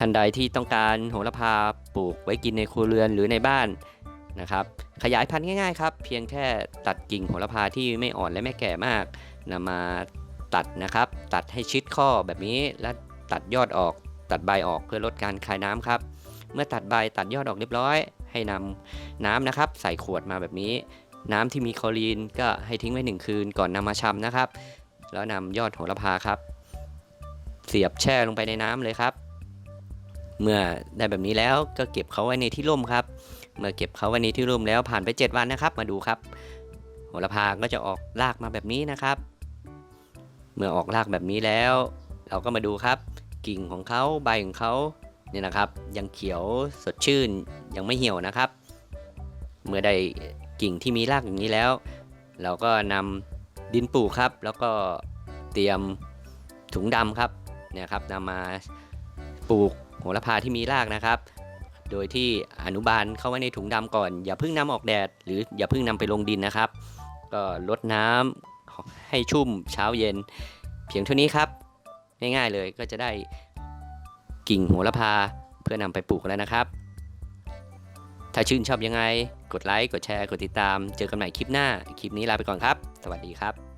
ท่านใดที่ต้องการโหระพาปลูกไว้กินในครัวเรือนหรือในบ้านนะครับ ขยายพันธุ์ง่ายๆครับ เพียงแค่ตัดกิ่งโหระพาที่ไม่อ่อนและไม่แก่มากนำมาตัดนะครับ ตัดให้ชิดข้อแบบนี้แล้วตัดยอดออก ตัดใบออกเพื่อลดการคายน้ำครับ เมื่อตัดใบตัดยอดออกเรียบร้อย ให้นำน้ำนะครับ ใส่ขวดมาแบบนี้ น้ำที่มีคลอรีนก็ให้ทิ้งไว้หนึ่งคืนก่อนนำมาชำนะครับ แล้วนำยอดโหระพาครับ เสียบแช่ลงไปในน้ำเลยครับ เมื่อได้แบบนี้แล้วก็เก็บเขาไว้ในที่ร่มครับ เมื่อเก็บเขาไว้ในที่ร่มแล้วผ่านไป 7 วันนะครับ มาดูครับโหระพาก็จะออกรากมาแบบนี้นะครับ เมื่อออกรากแบบนี้แล้ว เราก็มาดูครับ กิ่งของเขาใบของเขาเนี่ยนะครับ ยังเขียวสดชื่นยังไม่เหี่ยวนะครับ เมื่อได้กิ่งที่มีรากอย่างนี้แล้ว เราก็นำดินปลูกครับ แล้วก็เตรียมถุงดำครับเนี่ยครับนำมาปลูก โหระพาที่มีรากนะครับ โดยที่อนุบาลเข้าไว้ในถุงดำก่อน อย่าเพิ่งนำออกแดด หรืออย่าเพิ่งนำไปลงดินนะครับ ก็ลดน้ำให้ชุ่มเช้าเย็น เพียงเท่านี้ครับ ง่ายๆเลยก็จะได้กิ่งโหระพาเพื่อนำไปปลูกแล้วนะครับ ถ้าชื่นชอบยังไง กดไลค์ กดแชร์ กดติดตาม เจอกันใหม่คลิปหน้า คลิปนี้ลาไปก่อนครับ สวัสดีครับ